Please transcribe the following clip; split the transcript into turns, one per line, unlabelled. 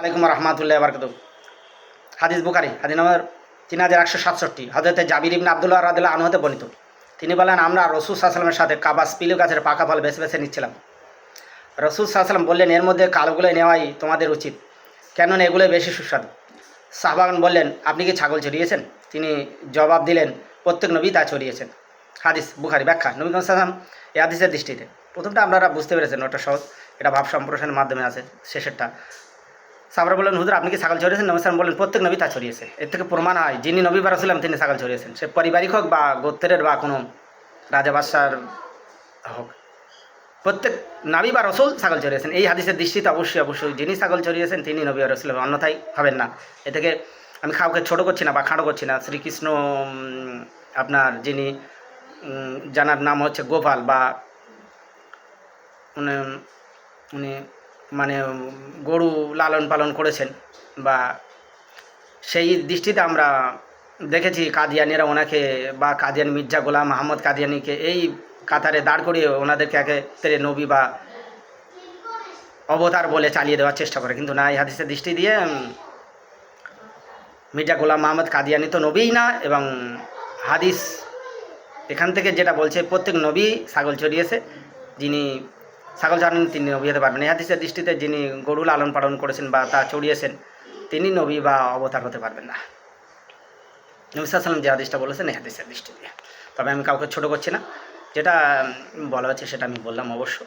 আলাইকুম রহমতুল্লাহ বারকাত হাদিস বুখারি, হাদিস নম্বর তিন হাজার একশো সাতষট্টি। হজরতে জাবির ইবনে আবদুল্লাহ রাদিল্লাহ আনহতে বর্ণিত। তিনি বলেন, আমরা রসুল সাহসালামের সাথে কাবাস পিলু গাছের পাকা ফল বেছে বেছে নিচ্ছিলাম। রসুল সাহসালাম বললেন, এর মধ্যে কালোগুলো নেওয়াই তোমাদের উচিত। কেননা এগুলো বেশি সুস্বাদু। সাহবাগান বললেন, আপনি কি ছাগল চড়িয়েছেন? তিনি জবাব দিলেন, প্রত্যেক নবী তা চড়িয়েছেন। হাদিস বুখারি ব্যাখ্যা। নবী সালাম এ হাদিসের দৃষ্টিতে। প্রথমটা আপনারা বুঝতে পেরেছেন, ওটা সহজ। এটা ভাব সম্প্রসারণের মাধ্যমে আছে, শেষেরটা। সাবরা বললেন হুজুর আপনি কি ছাগল ছড়িয়েছেন নবী সালাম বললেন প্রত্যেক নবী তা ছড়িয়েছে এর থেকে প্রমাণ হয় যিনি নবী বা রসুলাম তিনি ছাগল ছড়িয়েছেন সে পারিবারিক হোক বা গোত্রের বা কোনো রাজা বাদশার হোক। প্রত্যেক নাবি বা রসুল ছাগল চড়িয়েছেন। এই হাদিসের দৃষ্টিতে অবশ্যই অবশ্যই যিনি ছাগল চড়িয়েছেন তিনি নবী আর রসুল হবেন, অন্যথায় হবেন না। এ থেকে আমি কাউকে ছোটো করছি না বা খাঁড়ো করছি না। শ্রীকৃষ্ণ আপনার যিনি জানার নাম হচ্ছে গোপাল বা উনি উনি মানে গরু লালন পালন করেছেন বা সেই দৃষ্টিতে আমরা দেখেছি কাদিয়ানিরা ওনাকে বা কাদিয়ানি মির্জা গোলাম মাহমদ কাদিয়ানিকে এই কাতারে দাঁড় করিয়ে ওনাদেরকে একে নবী বা অবতার বলে চালিয়ে দেওয়ার চেষ্টা করে। কিন্তু না, এই হাদিসের দৃষ্টি দিয়ে মির্জা গোলাম মাহমদ কাদিয়ানি তো নবীই না এবং হাদিস এখান থেকে যেটা বলছে, প্রত্যেক নবী ছাগল চড়িয়েছে, যিনি ছাগল জানেন তিনি নবী হতে পারবেন হাদিসের দৃষ্টিতে যিনি গরু লালন পালন করেছেন বা তা চড়িয়েছেন, তিনি নবী বা অবতার হতে পারবেন না। নবী সাল্লাম যে হাদিসটা বলেছেন, এই হাদিসের দৃষ্টি দিয়ে। তবে আমি কাউকে ছোটো করছি না। যেটা বলা হচ্ছে সেটা আমি বললাম অবশ্য।